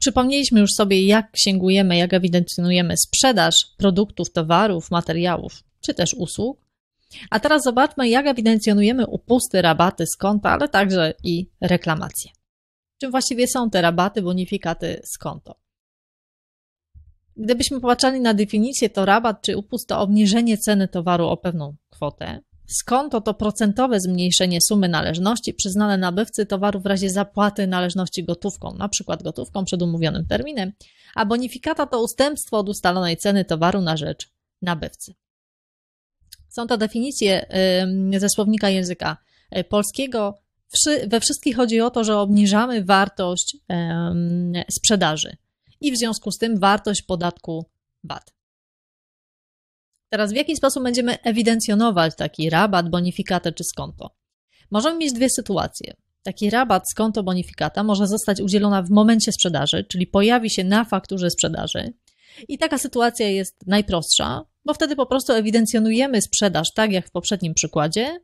Przypomnieliśmy już sobie, jak księgujemy, jak ewidencjonujemy sprzedaż produktów, towarów, materiałów czy też usług. A teraz zobaczmy, jak ewidencjonujemy upusty, rabaty z konta, ale także i reklamacje. Czym właściwie są te rabaty, bonifikaty z konto? Gdybyśmy popatrzyli na definicję, to rabat czy upust to obniżenie ceny towaru o pewną kwotę. Skonto to procentowe zmniejszenie sumy należności przyznane nabywcy towaru w razie zapłaty należności gotówką, np. gotówką przed umówionym terminem, a bonifikata to ustępstwo od ustalonej ceny towaru na rzecz nabywcy. Są to definicje ze słownika języka e, polskiego. We wszystkich chodzi o to, że obniżamy wartość sprzedaży i w związku z tym wartość podatku VAT. Teraz w jaki sposób będziemy ewidencjonować taki rabat, bonifikatę czy skonto? Możemy mieć dwie sytuacje. Taki rabat z konto bonifikata może zostać udzielona w momencie sprzedaży, czyli pojawi się na fakturze sprzedaży. I taka sytuacja jest najprostsza, bo wtedy po prostu ewidencjonujemy sprzedaż tak jak w poprzednim przykładzie,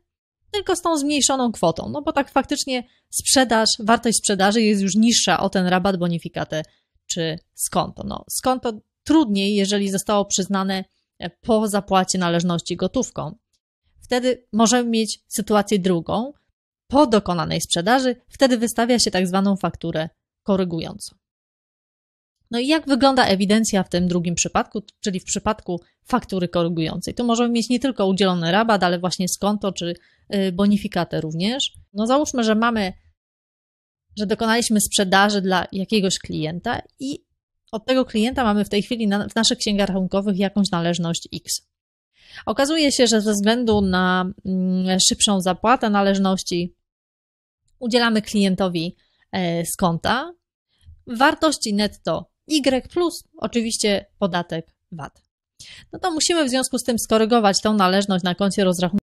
tylko z tą zmniejszoną kwotą. No bo tak faktycznie sprzedaż, wartość sprzedaży jest już niższa o ten rabat, bonifikatę czy skonto. No, skonto trudniej, jeżeli zostało przyznane po zapłacie należności gotówką. Wtedy możemy mieć sytuację drugą. Po dokonanej sprzedaży, wtedy wystawia się tak zwaną fakturę korygującą. No i jak wygląda ewidencja w tym drugim przypadku, czyli w przypadku faktury korygującej? Tu możemy mieć nie tylko udzielony rabat, ale właśnie skonto czy y, bonifikatę również. No załóżmy, że mamy, że dokonaliśmy sprzedaży dla jakiegoś klienta i od tego klienta mamy w tej chwili na, w naszych księgach rachunkowych jakąś należność X. Okazuje się, że ze względu na mm, szybszą zapłatę należności udzielamy klientowi e, z konta wartości netto Y plus oczywiście podatek VAT. No to musimy w związku z tym skorygować tą należność na koncie rozrachunku